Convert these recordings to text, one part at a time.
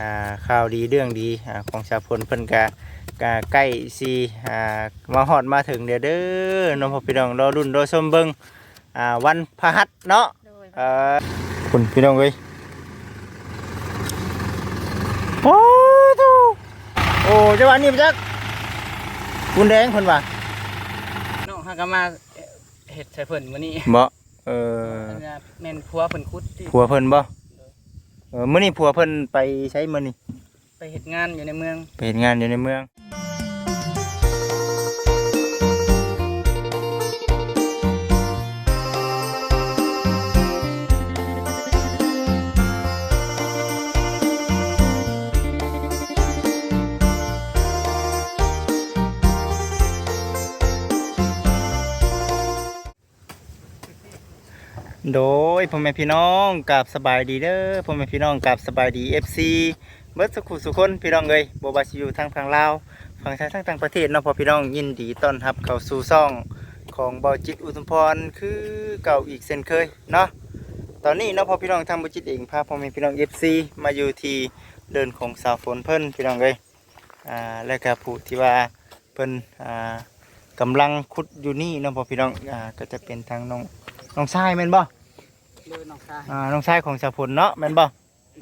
อ่าข่าวดีเรื่องดีอ่าของชาวพลเพิ่นกะกะใกล้สิอ่ามาฮอดมาถึงเด้อเด้อน้องพ่อพี่น้องรอรุ่นรอชมเบิ่งอ่าวันพฤหัสเนาะโดยเอ่อคุณพี่น้องเอ้ยโอ้ทูโอ้จังหวะนี้มาจักคุณแดงเพิ่นว่าน้องฮากามาเฮ็ดใส่เพิ่นมื้อนี้บ่เออแม่นผัวเพิ่นคุดที่ผัวเพิ่นบ่ เออมื้อนี้ผัวเพิ่นไปใช้มื้อนี้ไปเฮ็ดงานอยู่ในเมือง ไปเฮ็ดงานอยู่ในเมือง โดยพ่อแม่พี่น้องกับสบายดีเด้อพ่อแม่พี่น้องกับสบายดี FC เบิดสุขุสุคนพี่น้องเอ้ยบ่ว่าสิอยู่ทางฝั่งลาวฝั่งไทยทั้งต่างประเทศเนาะพ่อพี่น้องยินดีต้อนรับเข้าสู่ซ่องของบาจิตอุทุมพรคือเก่าอีกเช่นเคยเนาะตอนนี้เนาะพ่อพี่น้องทางบาจิตเองพาพ่อแม่พี่น้อง FC มาอยู่ที่เดินของสาวฝนเพิ่นพี่น้องเอ้ยอ่าและก็ผู้ที่ว่าเพิ่นอ่ากำลังขุดอยู่นี่เนาะพ่อพี่น้องอ่าก็จะเป็นทางน้องน้องชายแม่นบ่ โดยน้องชายอ่าน้องชายของสาวฝนเนาะแม่นบ่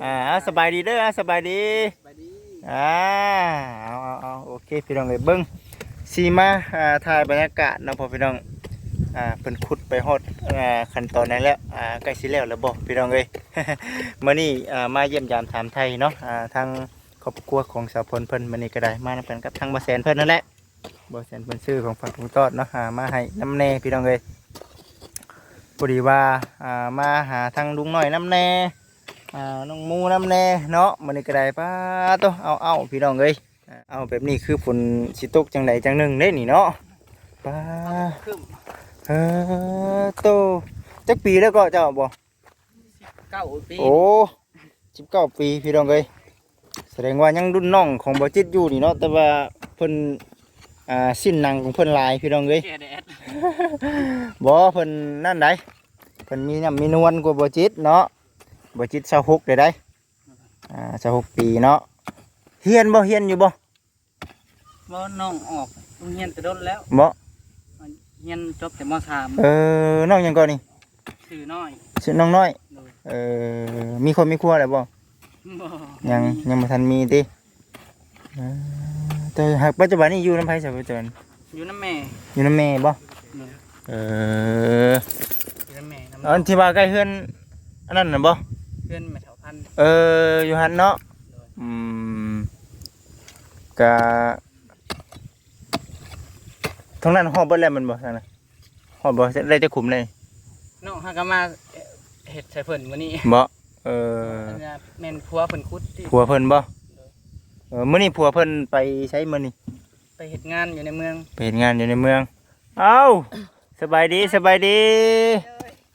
อ่าสบายดีเด้อสบายดีสวัสดีอ่าเอาเอาเอาโอเคพี่น้องเลยเบิ้งซีมาอ่าถ่ายบรรยากาศเนาะพอพี่น้องอ่าเป็นขุดไปฮอดอ่าขั้นตอนนั้นแล้วอ่าใกล้สิแล้วแล้วบ่พี่น้องเลยมื้อนี้อ่ามาเยี่ยมยามถามไทยเนาะอ่าทางครอบครัวของสาวพลเพิ่นมื้อนี้ก็ได้มานำกันกับทางบ่แสนเพิ่นนั่นแหละบ่แสนเพิ่นซื้อของฝากของตอดเนาะหามาให้น้ำแน่พี่น้องเลย พอดีว่าอ่ามาหาทางลุงน้อยน้ำแน่อ่าน้องหมูน้ำแน่เนาะมันนี่ก็ได้ป้าโตเอาเอาพี่น้องเอ้ยอ่าเอาแบบนี้คือฝนสิตกจังใดจังหนึ่งเด้นี่เนาะป้าคึมเออโตจักปีแล้วก็เจ้าบ่เก้าปีโอ้สิบเก้าปีพี่น้องเอ้ยแสดงว่ายังรุ่นน้องของบ่จิตอยู่นี่เนาะแต่ว่าเพิ่น อ่าสิ้นหนังของเพิ่นหลายพี่น้องเอ้ย แก่แดดบ่เพิ่นนั่นไดเพิ่นมีน้ำมีนวลกว่าบ่จิตเนาะบ่จิต26ได้ได้อ่า26ปีเนาะเฮียนบ่เฮียนอยู่บ่บ่น้องออกโรงเรียนแต่โดนแล้วบ่เรียนจบแต่มสามเออน้องหยังก่อนนี่ชื่อน้อยชื่อน้องน้อย โดยเออมีคนมีครัวแล้วบ่บ่ยังยังบ่ทันมีติเออ แต่หากปัจจุบันนี้อยู่นำไผซะปัจจุบันอยู่น้ำแม่อยู่นำแม่บ่โดยเอออยู่น้ำแม่น้ำอันที่ว่าใกล้เฮือนอันนั้นน่ะบ่เพื่อนแม่เฒ่าพันธุ์เอออยู่หันเนาะอืมกะทางนั้นฮอบเบิดแล้วแมันบ่ทางนั้นฮอบบ่ได้จะขุมเลยน้องฮากามาเฮ็ดใส่เพิ่นมื้อนี้บ่เออแม่นผัวเพิ่นคุดที่ผัวเพิ่นบ่ เออมื้อนี้ผัวเพิ่นไปใช้มื้อนี้ไปเฮ็ดงานอยู่ในเมืองไปเฮ็ดงานอยู่ในเมือง เอ้าสบายดีสบายดี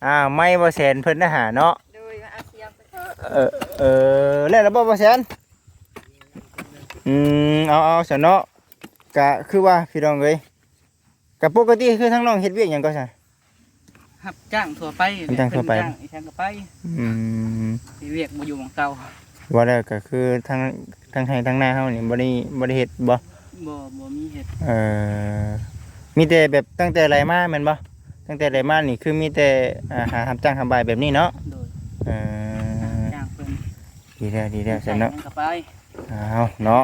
อ่าไม่บ่แสนเพิ่นนะหาเนาะโดยมาอาเซียนไปเถอะเออเออแล้วแล้วบ่บ่แสนอืมเอาเอาซะเนาะกะคือว่าพี่น้องเอ้ยกะปกติคือทั้งน้องเฮ็ดเวียกหยังก็ซะรับจ้างทั่วไปรับจ้างทั่วไปเพิ่นจ้างอีกทางก็ไปอืมสิเวียกบ่อยู่หม่องเก่าว่าแล้วก็คือทั้ง ทั้งไห้ทั้งหน้าเฮานี่บ่ได้บ่ได้เฮ็ดบ่บ่บ่มีเฮ็ดเอ่อมีแต่แบบตั้งแต่ไรมาแม่นบ่ตั้งแต่ไรมานี่คือมีแต่อ่าหารับจ้างทำบายแบบนี้เนาะโดยเอ่อจ้างเพิ่นดีแล้วดีแล้วซั่นเนาะจ้งก็ไปเอาเนาะ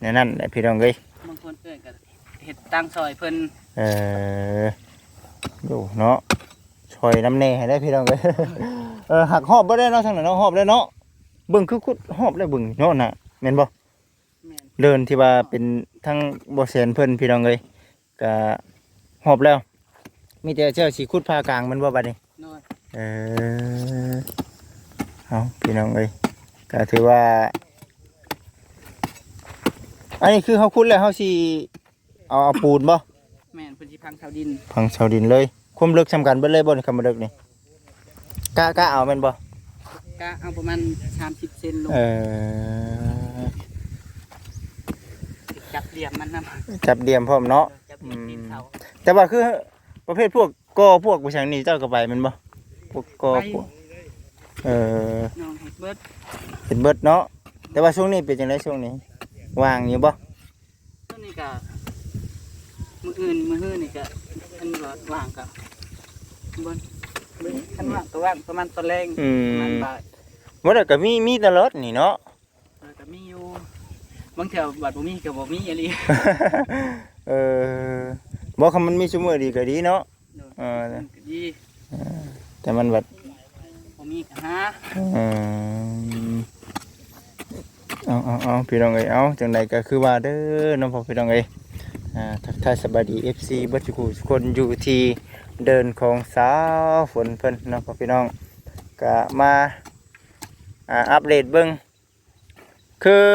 แนั่นนั่นแหละพี่น้องเอ้ยบางคนเอิ้นก็เฮ็ดตั้งซอยเพิ่นเอ่อดูเนาะช่วยน้ำแน่ให้ได้พี่น้องเอ้ยเออหักหอบบ่ได้เนาะทางนั้นเนาะหอบได้เนาะเบิ่งคือคุดหอบได้เบิ่งเนาะน่ะ แม่นบ่แม่นเดินที่ว่าเป็นทั้งบ่แสนเพิ่นพี่น้องเอ้ยก็หอบแล้ว มีแต่เจ้าสิขุดผ้ากลางมันบ่บัดนี้น้อยเออเอาพี่น้องเอ้ยก็ถือว่า อันนี้คือเขาขุดแล้วเขาสิเอาเอาปูนบ่แม่นเพิ่นสิพังชาวดิน พังชาวดินเลย ความลึกสำคัญเบิดเลยบ่นี่คำว่าลึกนี่กล้ากล้าเอาแม่นบ่ก็เอาประมาณ30เซนลงเออ จับเหลี่ยมมันนำจับเดียมพร้อมเนาะ จับเหลี่ยมตีนเสาแต่ว่าคือประเภทพวกกอพวกผู้ชางนี่เจ้าก็ไปแม่นบ่พวกกอไปพวกเออน้องเฮ็ดเบิดเห็นเบิดเนาะโแต่ว่าช่วงนี้เป็นจังไดช่วงนี้ว่างอยู่บ่ตัวนี้ก็มืออื่นมือหื้อนี่ก็อันว่าว่างกับบ่บ่คันว่างก็ว่างประมาณตอนแรงอืประมาณมบ่าย บ่ได้ก็มีมีตลอดนี่เนาะเออก็มีอยู่ บางเทื่อบัดบ่มีก็บ่มีอีหลีเออบอกคำมันมีชั่วโมงดีก็ดีเนาะเออมันก็ดีแต่มันแบบบ่มีก็หาเออเอาเอาเอาพี่น้องเอ้ยเอาจังใดก็คือว่าเด้อน้องพ่อพี่น้องเอ้ยอ่าทักทายสบายดี FC เบัดทุกผู้ทุกคนอยู่ที่เดินของสาวฝนเพิ่นน้องพ่อพี่น้องก็มาอ่าอัปเดตเบิ่งคือ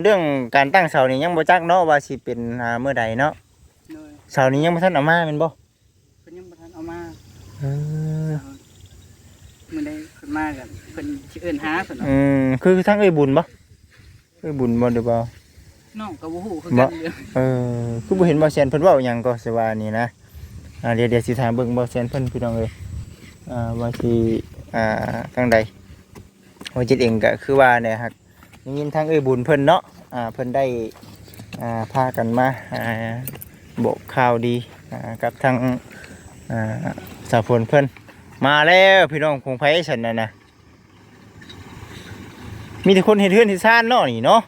เรื่องการตั้งเสานี่ยังบ่จักเนาะว่าสิเป็นอ่าเมื่อใดเนาะเลยเสานี้ยังบ่ทันเอามาแม่นบ่เพิ่นยังบ่ทันเอามาเออมื้อใดเพิ่นมากันเพิ่นสิเอิ้นหาเพิ่นเนาะอืมคือทั้งเอ้ยบุญบ่เอ้ยบุญบ่หรือเปล่า น้องก็บ่ฮู้คือกันเด้อเออคือบ่เห็นบ่แซนเพิ่นเว้าหยังก็สิว่านี่นะอ่าเดี๋ยวเดี๋ยวสิถามเบิ่งบ่แซนเพิ่นพี่น้องเอ้ยอ่าว่าสิอ่าทางใดว่าจิตเองก็คือว่าเนี่ยฮัก ได้ยินทางเอ้ยบุญเพิ่นเนาะอ่าเพิ่นได้อ่าพากันมาอ่าบอกข่าวดีอ่ากับทางอ่าสาวฝนเพิ่นมาแล้วพี่น้องคงไผฉันน่ะนะมีแต่คนเฮ็ดเฮือนเฮ็ดซ่านเนาะนี่เนาะ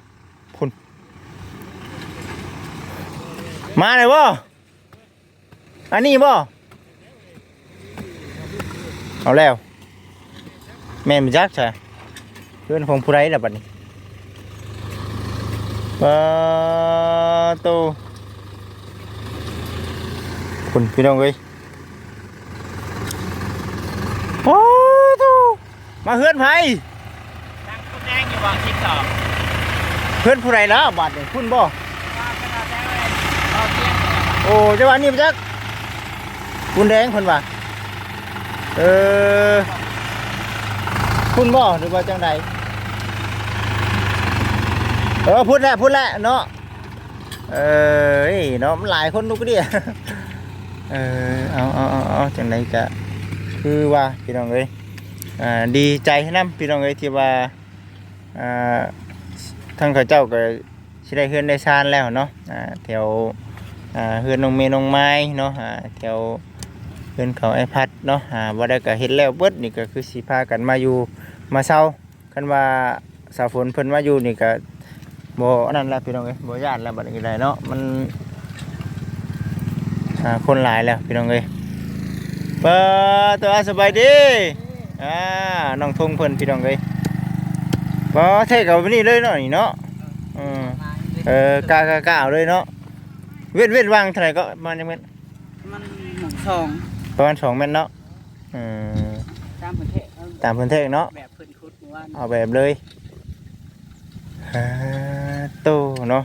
มาเลยบ่อันนี้บ่เอาแล้วแม่นบ่จักใช่เพื่อนของผู้ใดล่ะบัดนี้ ปะโตคุณพี่น้องเอ้ยโอ้โตมาเฮือนไผตั้งคุณแดงอยู่วางคิดสอบเพื่อนผู้ใดล่ะบัดนี้คุณบ่ว่าขนาดแดงเลยเอาเที่ยงเลยอะโอ้เจ้าวันนี้มาจักคุณแดงคนว่าเออคุณบ่หรือว่าจังใด เออพูดแล้วพูดแล้วเนาะเออเอ้ยเนาะมันหลายคนทุกเดียเออเอาเอาเอาเอาจังใดกะคือว่าพี่น้องเอ้ยอ่าดีใจนํพี่น้องเอ้ยที่ว่าอ่าทั้งข้าเจ้าก็สิได้เฮือนได้ซานแล้วเนาะอ่าแถวอ่าเฮือนน้องเมย์น้องไม้เนาะอ่าแถวเฮือนเขาไอพัดเนาะอ่าบ่ได้ก็เฮ็ดแล้วเบิดนี่ก็คือสิพากันมาอยู่มาเซาคันว่าสาวฝนเพิ่นมาอยู่นี่ก็ บ่อันนั้นล่ะพี่น้องเอ้ยบ่ย่านแล้วบัดนี้ได้เนาะมันอ่าคนหลายแล้วพี่น้องเอ้ยเปิดตัวสบายดีอ่าน้องทงเพิ่นพี่น้องเอ้ยบ่เท่กับนี่เลยเนาะนี่เนาะอืมเออกากากาเอาเลยเนาะเว้นเว้นวางเท่าไหร่ก็ประมาณยังเม็ดมันหมุนทองประมาณสองเม็ดเนาะอืมตามประเทศเอาตามพื้นที่เนาะแบบเพิ่นคุดเมื่อวานเอาแบบเลยฮา โตเนาะ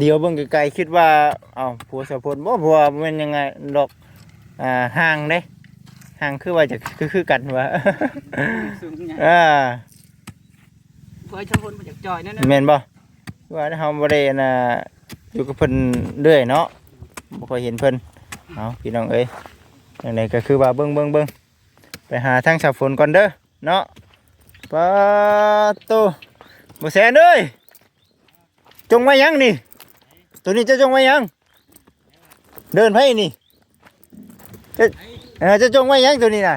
เดียวเบิ่งไกลๆคิดว่าเอาผัวสะพลบ่ผัวมันยังไงดอกอ่าห่างเด้ห่างคือว่าจะคือคือกันว่าสูงเนี่ยอ่าเพื่อชมพลมาจากจอยนั่นนะแม่นบ่ว่าเฮาบ่ได้น่ะอยู่กับเพิ่นเรื่อยเนาะบ่ค่อยเห็นเพิ่นเอาพี่น้องเอ้ยจังไดก็คือว่าเบิ่งเบิ่งเบิ่งไปหาทางสะฝนก่อนเด้อเนาะปะโต บ่แซนเอ้ยจงไว้ยังนี่ ตัวนี้จะจงไว้ยัง เดินไผนี่จะเออจะจงไว้ยังตัวนี้น่ะ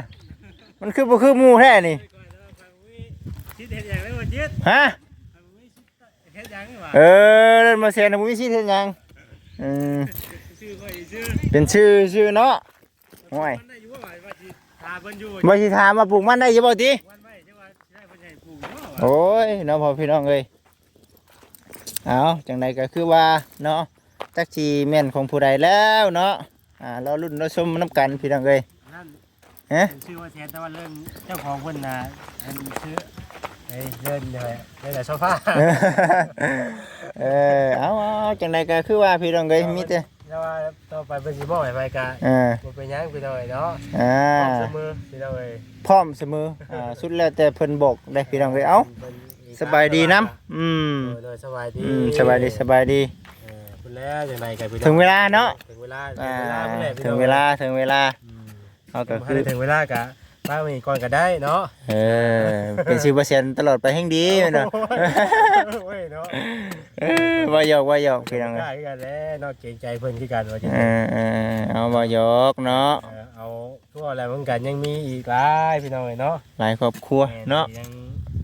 มันคือบ่คือหมูแท้นี่ฮะเออเดินมาเสียนะบุ้มีชื่อเท่นหยังอืมเป็นชื่อชื่อเนาะโอ้ยมันได้อยู่ว่าว่าสิทาเพิ่นอยู่บ่สิถามมาปลูกมันได้อยังบ่ติ โอ้ยเนาะพ่อพี่น้องเอ้ยเอาจังใดก็คือว่าเนาะจักสิแม่นของผู้ใดแล้วเนาะอ่ารอรุ่นรอชมน้ำกันพี่น้องเอ้ยนั่นฮะชื่อว่าแทนแต่ว่าเริ่มเจ้าของเพิ่นน่ะอันชื่อเฮ้ยเล่นเลยเล่นแต่โซฟาเออเอาเอาเอาจังใดก็คือว่าพี่น้องเอ้ยมีแต่ แล้วว่าต่อไปเป็นสิบ่ให้ไปกะเออบ่เป็นหยังพี่น้อยเนาะอ่าพร้อมเสมอพี่น้อยพร้อมเสมออ่าสุดแล้วแต่เพิ่นบอกได้พี่น้องเอ้ยเอ้าสบายดีนํอืมโดยสบายดีอืมสบายดีสบายดี เออคุณแล้วจังได๋ก็พี่น้อยถึงเวลาเนาะ ถึงเวลาอ่าถึงเวลาพุ่นแหละพี่ถึน้งอยเวลาถึงเวลาอืมเอาก็บ่คือให้ถึงเวลากะ มามีก่อนก็ได้เนาะเออเป็นชื่อบ่เซียนตลอดไปแห่งดีแม่นบ่โอ้ยเนาะเออว่าหยอกว่าหยอกพี่น้องเอ้ยได้กันแล้วเนาะเกรงใจเพิ่นคือกันว่าจะเออเออเอาว่าหยอกเนาะเออเอาทั่วอะไรเหมือนกันยังมีอีกหลายพี่น้องเอ้ยเนาะหลายครอบครัวเนาะแม่ยัง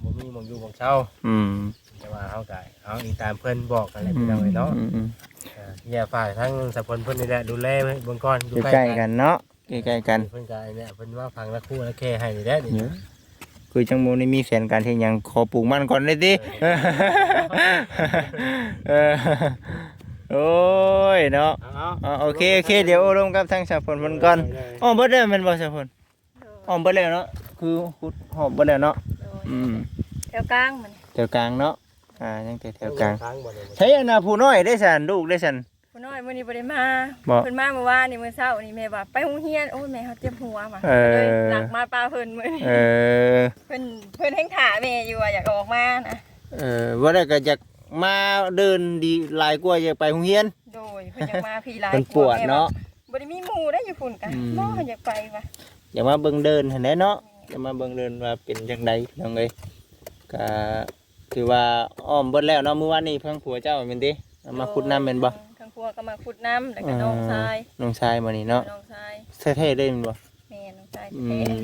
บ่มีหมองอยู่หมองเช่าอืมแต่ว่าเฮาก็เอาอีกตามเพิ่นบอกกันแหละอืพี่มน้องเอ้ยเนาะอืมอืมเอออย่าฝากทั้งสะพลเพิ่นนี่แหละดูแลไว้เบิ่งก่อนอยู่อยู่ใกล้กันเนาะ ใกล้ๆกันเพิ่นก็ไอ้เนี่ยเพิ่นว่าฟังละคู่ละแค่ให้นี่แหละนี่เดี๋ยวคือจังโมนี่มีแฟนการที่ยังขอปลูกมันก่อนเลยดิเออโอ้ยเนาะเอาอ่าโอเคโอเคเดี๋ยวรวมกับทางสาวพลมันก่อนอ๋อเบิดแล้วแมันบ่สาวพลอ๋อเบิดแล้วเนาะคือขุดหอบเบิดแล้วเนาะอืมแถวกลางมันแถวกลางเนาะอ่ายังแต่แถวกลางทางบ่ได้บ่ใช้อันน่ะผู้น้อยได้สันลูกได้สัน ผู้น้อยมื้อนี้บ่ได้มาบ่เพิ่นมาเมื่อวานนี่มื้อเช้านี่แม่ว่าไปโรงเรียนโอ้ยแม่เขาเจ็บหัวว่ะเออ เลยหลักมาปลาเพิ่นมื้อนี้เออ เพิ่นเพิ่นแฮงถ่าแม่อยู่ว่าอยากออกมานะเออว่าได้ก็อยากมาเดินดีหลายกว่าอยากไปโรงเรียน โดยเพิ่นอยากมาพี่หลายเพิ่นปวดเนาะบ่ได้มีหมู่ได้อยู่พุ่นกันอืม บ่อยากไปว่ะอย่ามาเบิ่งเดินเห็นไหมเนาะอย่ามาเบิ่งเดินว่าเป็นจังไดพี่น้องเอ้ยก็ถือว่าอ้อมเบิดแล้วเนาะมื้อวานนี้เพิ่งผัวเจ้าแม่นติเอามาขุดน้ำแม่นบ่ทางครัวก็ มาขุดน้ำแล้วก็น้องชายน้องชายมื้อนี้เนาะน้องชายแท้ๆได้แม่นบ่แม่น้องชายอืแท้ม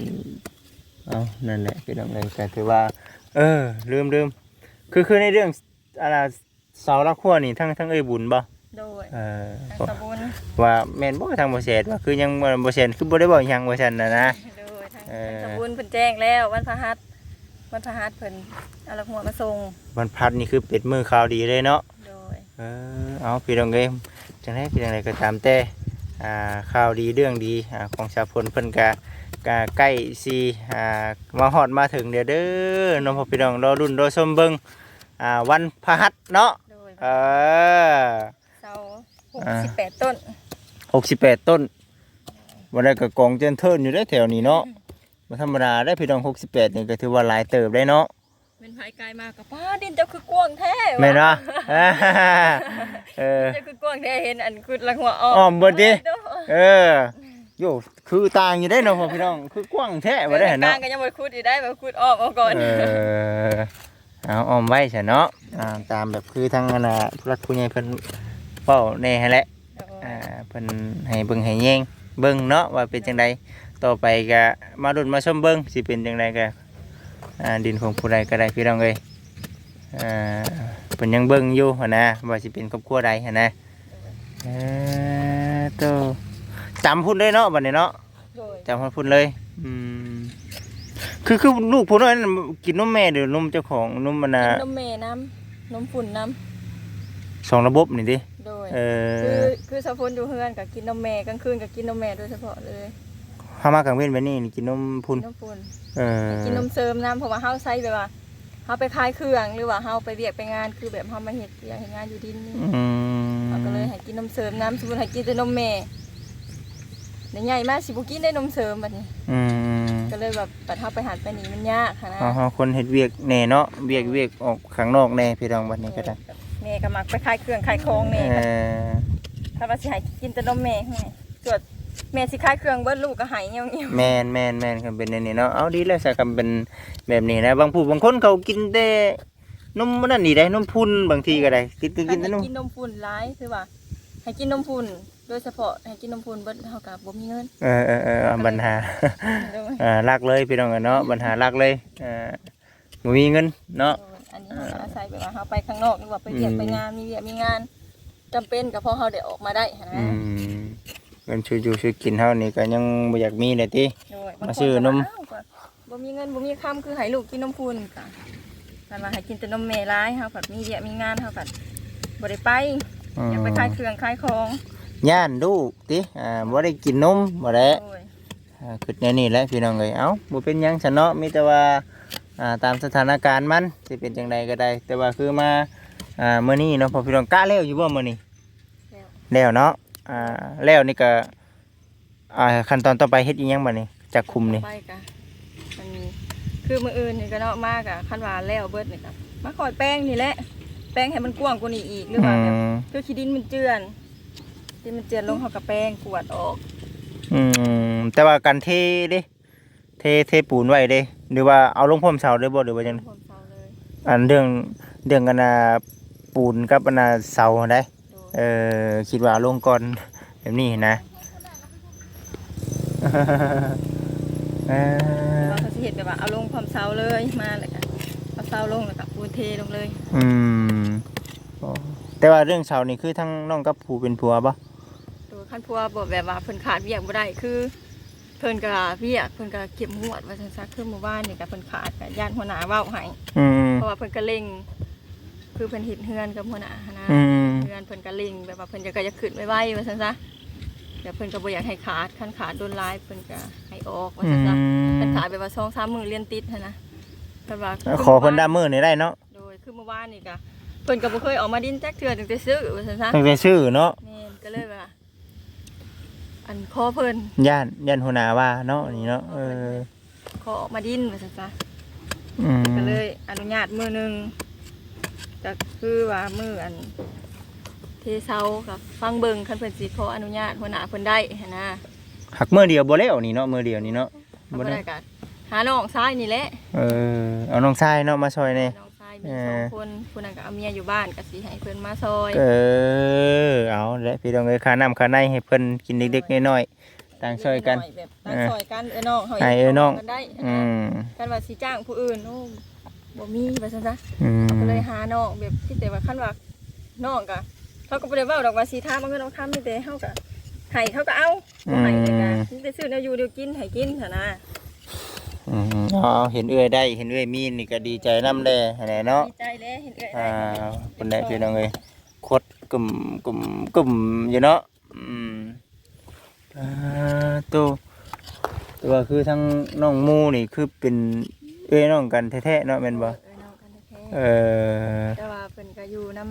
เอานั่นแหละพี่น้องเอ้ยก็ถือว่า เออลืมลืมคือคือในเรื่องอะไรเสาลักขั้วนี่ทั้งทั้งเอ้ยบุญบ่โดยเออทางตะบุญว่าแม่นบ่ทางบ่เสร็จว่าคือยังบ่บ่เสร็จคือบ่ได้บอกหยังว่าซั่นน่ะนะ โดยทางเออทางตะบุญเพิ่นแจ้งแล้ววันพฤหัสวันพฤหัสเพิ่นเอาละหัวมาส่งวันพัดนี่คือเป็ดมือข่าวดีเลยเนาะ โดย เออเอาพี่น้องเอ้ย จังได๋พี่น้องไดก็ตามแต่อ่าข่าวดีเรื่องดีอ่าของชาวพลเพิ่นก็ก็ใกล้สิอ่ามาฮอดมาถึงเด้อเด้อน้องพ่อพี่น้องรอรุ่นรอชมเบิ่งอ่าวันพฤหัสเนาะโดยเออเสาหกสิบแปดต้น68ต้นวันนี้ก็กองเจนเทินอยู่ได้แถวนี้เนาะบ่ธรรมดาได้พี่น้อง68นี่ก็ถือว่าหลายเติบได้เนาะ เป็นภายกายมากกับป้าดินเจ้าคือกว้างแท้วะแม่นบ่เออเจ้าคือกว้างแท้เห็นอันคือละหัวอ้ออ้อมเบิดดิโยเออโยคือต่างอยู่ได้เนาะพ่อพี่น้อง คือกว้างแท้บ่ได้เห็นกลาเนาะงก็ยังบ่ได้ขุดอยู่ได้บ่ขุดอ้อมเอาก่อนเออเอาอ้อมไว้ซะเนาะอ่าตามแบบคือทางอันน่ะผู้รักผู้ใหญ่เพิ่นเว้าแน่ให้แหละอ่าเพิ่นให้เบิ่งให้แยงเบิ่งเนาะว่าเป็นจังไดต่อไปก็มาดุนมาชมเบิ่งสิเป็นจังไดก็อ่า ดินของผู้ใดก็ได้พี่น้องเอ้ยอ่าเพิ่นยังเบิ่งอยู่หันนะว่าสิเป็นครอบครัวใดหันนะเออโตจำพุ่นเลยเนาะบัดนี้เนาะโดยจำพุ่นเลยอืมคือคือลูกผู้น้อยนั่นกินนมแม่หรือนมเจ้าของนมมันน่ะนมเมน้ำนมฝุ่นน้ำสองระบบนี่ดิโดยเอคืออคือสะพนอยู่เฮือนก็กินนมแม่กลางคืนก็กินนมแม่โดยเฉพาะเลย เฮามากลางเว้นแบบนี้นี่กินนมพุ่นนมฝุ่นเออกินนมเสริมน้ำเพราะว่าเฮาใช้แบบว่าเฮาไปขายเครื่องหรือว่าเฮาไปเรียกไปงานคือแบบเฮามาเฮ็ดเรียกเฮ็ดงานอยู่ดินนี่อืมเราก็เลยให้กินนมเสริมน้ำสมมุติให้กินแต่นมแม่เดี๋ยวใหญ่มากสิบุกินได้นมเสริมแบบนี้ อืมก็เลยแบบปัดเท้าไปหันไปหนีมันยากค่ะนะอ๋อคนเฮ็ดเวียกแน่เนาะเวียกเวียกออกข้างนอกแน่พี่น้องบัดนี้ก็ได้แม่ก็มักไปขายเครื่องขายของเอแม่ อถ้าว่าสิให้กินแต่นมแม่ให้ตรวจ แม่สิขายเครื่องเบิดลูกก็ใหายเงี้ยวแม่นแม่นแม่นคันเป็นอันนี้เนาะเอาดีแล้วซะคันเป็นแบบนี้นะบางผู้บางคนเขากินแต่นมมันนั่นนี่ได้นมพุ่นบางทีก็ได้กินกินๆกินแต่นม ให้กินนมฝุ่นร้ายคือว่าให้กินนมฝุ่นโดยเฉพาะให้กินนมฝุ่นเบิดเฮาก็บ่มีเงินเออเออเออเอาปัญหา โดยอ่าลักเลยพี่น้องกันเนาะปัญหาลักเลยอ่าบ่มีเงินเนาะ อันนี้เราอาศัยแบบว่าเราไปข้างนอกหรือว่าไปเรียนอืม ไปงานมีเรียนมีงานจำเป็นกับพอเขาได้ออกมาได้นะอืมเงินช่วยอยู่ช่วยกินเฮานี่ก็ยังบ่อยากมีเลยติโดยบงคมาซื้อนมก็ว่าอ้าวก็บ่มีเงินบ่มีคำคือให้ลูกกินนมพูนค่ะแต่มาให้กินแต่นมแม่ร้ายเฮาผัดมีเรียนมีงานเฮาผัดบ่ได้ไปอือยากมไปขายเครื่องขายของย่านลูกติอ่าบ่ได้กินนมบ่ได้โดยอ่าคือแนวนี้แหละพี่น้องเอ้ยเอ้าบ่เป็นหยังซะเนาะมีแต่ว่าอ่าตามสถานการณ์มันสิเป็นจังใดก็ได้ แต่ว่าคือมาอ่ามื้อนี้เนาะพอพี่น้องกะแล้วอยู่บ่มื้อนี้แล้วแล้วเนาะ อ่าแล้วนี่ก็อ่าขั้นตอนต่อไปเฮ็ดอีหยังบัดนี้จากคุมนี่ ไปกะมันมีคือมื้ออื่นนี่ก็เนาะมากะคันว่าแล้วเบิดนี่ก็มาขอยแป้งนี่แหละ แป้งให้มันกว้างกว่านี้อีกหรืออืว่าแบบมคือขี้ดินมันเจือนดินมันเจือนลงเฮากับแป้งกวาดออกอืมแต่ว่าการเทเด้เทเทเทปูนไว้เด้ หรือว่าเอาลงพร้อมเสาเด้บ่หรือว่าจังผมเซาเลยอันเรื่องเรื่องกันน่ะปูนกับอันน่ะเสาได้โดย เออคิดว่าเอาลงก่อนแบบนี้นะเออว่าเขาสิเฮ็ดแบบว่าเอาลงพร้อมเซาเลยมาแล้วก็เอาเซาลงแล้วก็ปูนเทลงเลยอืมอ๋อแต่ว่าเรื่องเสานี่คือทั้งน้องกับผู้เป็นผัวปะโดยคันพัวบ่แบบว่าเพิ่นขาดเวียกบ่ได้คือ เพิ่นก็เวียกเพิ่นก็เก็บงวดว่าซั่นซะคือหมู่บ้านนี่ก็เพิ่นขาดก็ย่านหัวหน้าเว้าให้อืมเพราะว่าเพิ่นก็เล็ง คือเพิ่นเฮ็ดเฮือนกับหัวหน้าหั้นนะอืม เฮือนเพิ่นก็เล็งแบบว่าเพิ่นจะก็จะขึ้นไว้ๆว่าซั่นซะเดี๋ยวเพิ่นก็บ่อยากให้ขาดคันขาดโดนลายเพิ่นก็ให้ออกว่าอืซั่นซะมเพิ่นขาดแบบว่า2-3มื้อเรียนติดหั้นนะเพิ่นว่าขอเพิ่นดามมือนี่ได้เนาะโดยคือเมื่อวานนี่ก็เพิ่นก็บ่เคยออกมาดินจักเทื่อตั้งแต่ซื้อว่าซั่นซะตั้งแต่ชื่อเนาะแม่นก็เลยว่า อันขอเพิ่น ย่านย่านหัวหน้าว่าเนาะนี่เนาะเออขอออกมาดินว่าซั่นซะ อืมก็เลยอนุญาตมือหนึง ก็คือว่ามืออันเทเซากับฟังเบิงคันเพิ่นสิขออนุญาตหัวหน้าเพิ่นได้หั้นนะหักมือเดียวบ่แล้วนี่เนาะมือเดียวนี่เนาะถ้าบ่บ่ได้ได้ก็หาน้องชายนี่แหละเออเอาน้องชายเนาะมาซอยนี่น้องชายมีเออสองคนผู้นั้นก็เอาเมียอยู่บ้านก็สิให้เพิ่นมาซอยเออเอาและพี่น้องเอ้ยค่าน้ำค่าในให้เพิ่นกินเด็กๆน้อยๆต่างช่วยกันแบบต่างซอยกันเอ้อน้องเฮาให้เอ้อน้องกันได้อืมคันว่าสิจ้างผู้อื่นโอ้ บ่มีว่าซั่นซะอืมก็เลยหาน้องแบบที่แต่ว่าคันว่าน้องก็เขาก็บ่ได้เว้าดอกว่าสิถามเอาเงินเอาคำนี่แต่เฮาก็ให้เขาก็เอาบ่ให้เลยก็มีแต่ซื้อแนวอยู่เดี๋ยวกินให้กินเถอะนะอืมเอาเห็นเอื้อยได้เห็นเอื้อยมีนี่ก็ดีใจนำแลแหน่เนาะดีใจเลยเห็นเอ้ยอ่าคนใดพี่น้องเอ้ยคดกลุ่มกลุ่มกลุ่มอยู่เนาะอืมอ่าตัวตัวคือทั้งน้องหมูนี่คือเป็น เอ้ยน้องกันแท้ๆเนาะแม่นบ่เอ้ยน้องกันแท้เออๆแต่ว่าเพิ่นก็อยู่นํ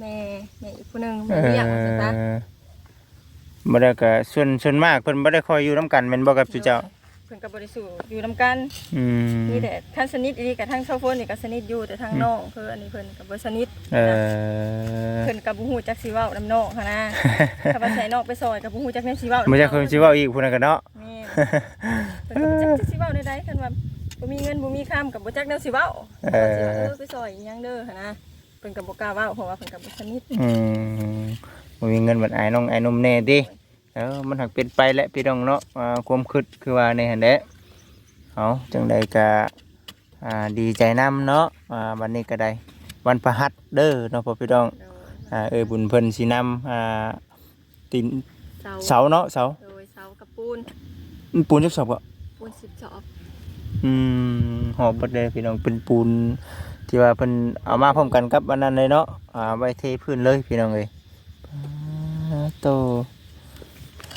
แม่แม่อีกผู้หนึงเอแม่เลี้ยงว่าซั่นซะอบ่ได้ก็ส่วนส่วนมากเพิ่นบ่ได้คอยอยู่นํกันแม่นบ่กับจุเจ้า เพิ่นก็บ่ได้สู้อยู่นํกันอืมมีแต่ท่านสนิทอีกกับทางเซาโฟนนี่ก็สนิทอยู่แต่ทางน้องเพิ่นอันนี้เพิ่นก็บ่สนิทเออเพิ่นก็บ่ฮู้จักสิเว้านํน้องหันนะถ้าว่าใส่น้องไปซอยก็บ่ฮู้จักแนวสิเว้าบ่จักเพิ่นสิเว้าอีกพุ่นน่ะก็เนาะ แม่เพิ่นก็บ่จักจักสิเว้าใดๆคันว่า บ่มีเงินบ่มีค้ำก็บ่จักแนวสิเว้าเออสิว่าเออไปซอยอีหยังเด้อหันนะเพิ่นก็บ่กล้าเว้าเพราะว่าเพิ่นก็บ่สนิทอืมบ่มีเงินบัดอายน้องอายนมแน่ติเออมันหักเป็นไปแหละพี่น้องเนาะอ่าความคิดคือว่าในหั่นแหละเอาจังใดก็อ่าดีใจนํเนาะอ่าวันนี้ก็ได้วันพฤหัสเด้อเนาะพ่อพี่น้องโดยอ่าเอ้ยบุญเพิ่นสินำอ่าตินเสาเสาเนาะเสาโดยเสากับปูนปูนจักสอบบ่ปูน10จอบ อืมหอบบ่ได้พี่น้องเป็นปูน ที่ว่าเพิ่นเอามาพร้อมกันกับอันนั้นเลยเนาะอ่าไว้เทพื้นเลยพี่น้องเอ้ยอ่าโต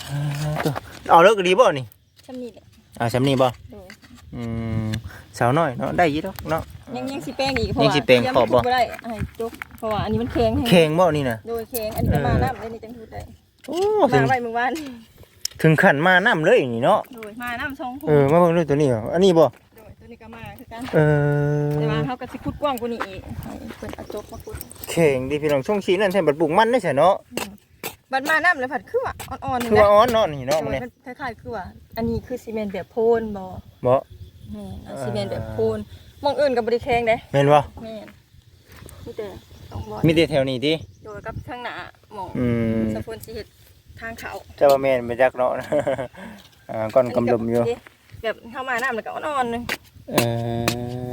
อ่าโตเอาเลิกดีบ่นี่ซำนี้แหละอ่าสำนี้บ่โดยอืมสาวน้อยเนาะได้อยี่ดอกเนาะยังยังสิแป้งอีกเพราะยังว่าสิแป้งขอบบ่ยังไม่ได้ให้จกเพราะว่าอันนี้มันแข็งแฮงแข่งบ่นี่น่ะโดยแข็งอันนี้ก็มาน้ำเลยนี่จังพูดได้โอ้ถึมางไว้เมื่อวาน ถึงขั้นมาน้ำเลยนี่เนาะ โดยมาน้ำสองหูเออ มาเบิ่งดูตัวนี้เหรออันนี้บ่ โดยตัวนี้ก็มาคือกันเออแต่ว่าเขาก็สิขุดกว้างกว่านี้อีกให้เพิ่นเอาจกมาขุดแข่งดิพี่น้องช่วงชีนั่นใช่บัดปลูกมันได้ใช่เนาะ บัดมาน้ำแล้วผัดคือว่าอ่อนๆนี่คือนะว่าอ้อนเนาะนี่เนาะโดมันยเนี่ยมันคล้ายๆคือว่าอันนี้คือซีเมนต์แบบโพนบ่บ่แม่นเอาซีเมนต์แบบโพนหมองอื่นก็บ่ได้แข็งเด้แม่นบ่ แม่นมีแต่ต้องบ่มีแต่แถวนี้ติโดยกับทางหน้าหมองอืม สะพนสิเฮ็ด ทางเขาเจ้าว่าแม่นไปจักเนาะ อ่าก้อนกำลมอยู่แบบเข้ามาน้ำแล้วก็อ่อนๆนึงเออ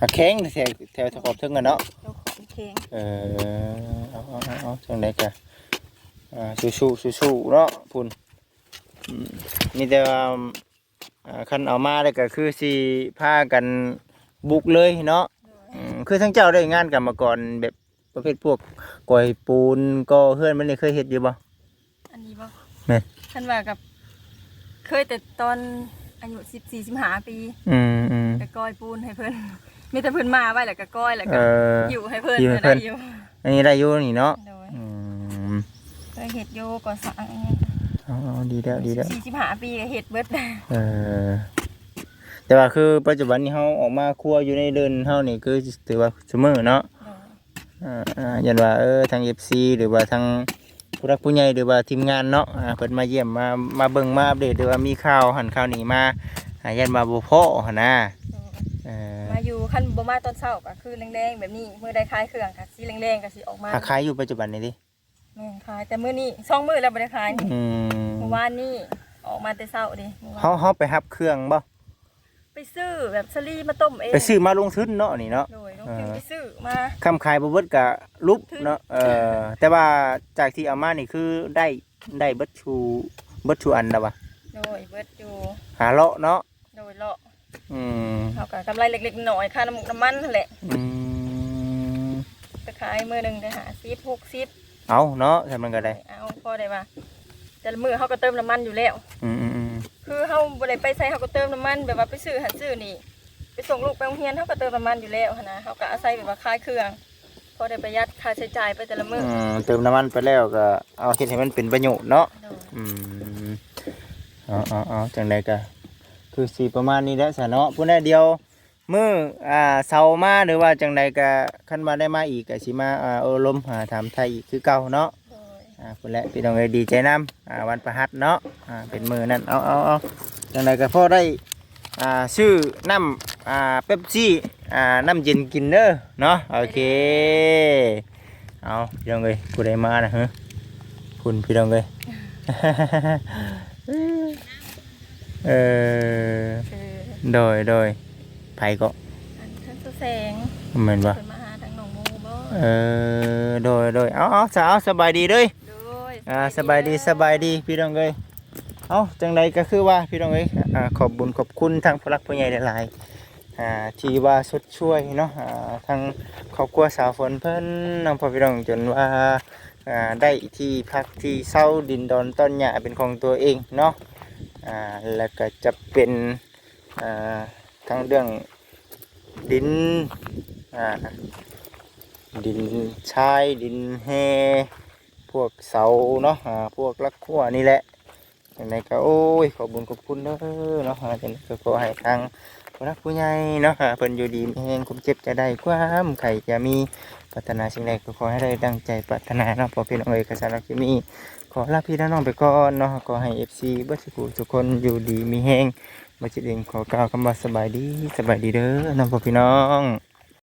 หักแข้งแถวแถวขอบเทึงกันเนาะแล้วของแข็งเออเอาเอาเอาเอาจังได๋กะอ่าสู้ๆสู้ๆเนาะพุ่นอืมมีแต่ว่าอ่าคันเอามาได้ก็คือสิพากันบุกเลยเนาะอืมคือทั้งเจ้าได้งานกรรมกรแบบประเภทพวกก่อยปูนก็เฮือนมันนี่เคยเฮ็ดอยู่บ่อั นนี้บ่แม่ ท่านว่ากับ เคยแต่ตอนอายุ14 15ปีอืมอืม ก็ก้อยปูนให้เพิ่นมีแต่เพิ่นมาไว้แล้วก็ก้อยแล้วเอก็ออยู่ให้เพิ่นอยู่ให้เพิ่นได้อยู่อันนี้ได้อยู่นี่เนาะโดยอืมเคยเฮ็ดอยู่ก่อนสังเอาเอาดีแล้วดีแล้ว45ปีก็เฮ็ดเบิดเออแต่ว่าคือปัจจุบันนี้เฮาออกมาครัวอยู่ในเดินเฮานี่คือถือว่าเสมอเนาะอ่าอ่ายันว่าเออทาง FC หรือว่าทาง ผู้รักผู้ใหญ่หรือว่าทีมงานเนาะอ่าเพิ่นมาเยี่ยมมามาเบิ่งมาอัปเดตหรือว่ามีข่าวหันข่าวนี้มาหายันมาบ่พอหั่นนะเออมาอยู่คันบ่มาตอนเช้าก็คือแรงๆแบบนี้มื้อใดคลายเครื่องก็สิแรงๆก็สิออกมาหาขายอยู่ปัจจุบันนี่ดิแม่นขายแต่มื้อนี้สองมื้อแล้วบ่ได้ขายนี่อืมเมื่อวานนี่ออกมาแต่เช้าดิเมื่อวาน เฮาเฮาไปรับเครื่องบ่ ไปซื้อแบบสลีมาต้มเองไปซื้อมาลงทุนเนาะนี่เนาะโดยน้องพิมไปซื้อมาคำขายบ่เบิดก็ลุบเนาะเออแต่ว่าจากที่เอามานี่คือได้ได้เบิดชูเบิดชูอันแล้ววะโดยเบิดอยู่หาเลาะเนาะโดยเลาะอืมเขาก็กำไรเล็กๆหน่อยค่าน้ำมันน้ำมันนั่นแหละอืมไปขายมื้อหนึงได้หา10 60เอาเนาะแต่มันก็ได้เอาพอได้ว่าแต่ละมื้อเขาก็เติมน้ำมันอยู่แล้ว อืมอืมอืม คือเขาบ่ได้ไปใส่เขาก็เติมน้ำมันแบบว่าไปซื้อหันซื้อนี่ ไปส่งลูกไปโรงเรียนเขาก็เติมน้ำมันอยู่แล้วหั้นนะเขาก็อาศัยแบบว่าคลายเครื่องพอได้ประหยัดค่าใช้จ่ายไปแต่ละมื้ออืมเติมน้ำมันไปแล้วก็เอาเฮ็ดให้มันเป็นประโยชน์เนาะโดยอืมเอ๋ออ๋อจังใดก็คือสีประมาณนี้แหล้วสะเนาะผู้ใดเดียวมืออ่าเสามาหรือว่าจังใดก็คันมาได้มาอีกก็สิมาอ่าโอลมหาถามไทยอีกคือเก่าเนาะโดย อ่าพุ่นแหละพี่น้องเอ้ยดีใจนํอ่าวันประหัสเนาะอ่าเป็นมือนั่นเอาเอาเอาจังใดก็พอได้อ่าชื่อน้ำอ่าเป๊ปซี่อ่าน้ำเย็นกินเด้อเนาะโอเคเอาพี่น้องเอ้ยผู้ใดมานะฮะคุณพี่น้องเอ้ยเออคือโดยโดยไผก็อันทั้งตัวแสงเหมือนว่าเพิ่นมาหาทางหนองโมบ่เออ โดยโดยเอาเอาสาวสบายดีเด้ยโดย อ่าสบายดีสบายดีพี่น้องเอ้ยเอาจังใดก็คือว่าพี่น้องเอ้ยอ่าขอบบุญขอบคุณทางผู้รักผู้ใหญ่หลายๆอ่าที่ว่าสดช่วยเนาะอ่าทางครอบครัวสาวฝนเพิ่นน้องพ่อพี่น้องจนว่าอ่าได้ที่พักที่เศร้าดินดอนต้นหญ้าเป็นของตัวเองเนาะอ่าแล้วก็จะเป็นอ่าทั้งเรื่องดินอ่าดินชายดินแฮ พวกเสาเนาะพวกลักขั้วนี่แหละอย่างไรก็โอ้ยขอบุญขอบคุณเด้อเนาะจังก็ขอให้ทางผู้รักผู้ใหญ่เนาะเพิ่นอยู่ดีมีแหงคุมเจ็บจะได้ความไข่จะมีปรารถนาสิ่งใดก็ขอให้ได้ดังใจปรารถนาเนาะพอพี่น้องเอ๋ยกษัตริย์ที่มีขอลาพี่น้องไปก่อนเนาะขอให้ FC เบิดสุขทุกคนอยู่ดีมีแห่งบ่จิตเองขอกล่าวคำว่าสบายดีสบายดีเด้อน้องพ่อพี่น้อง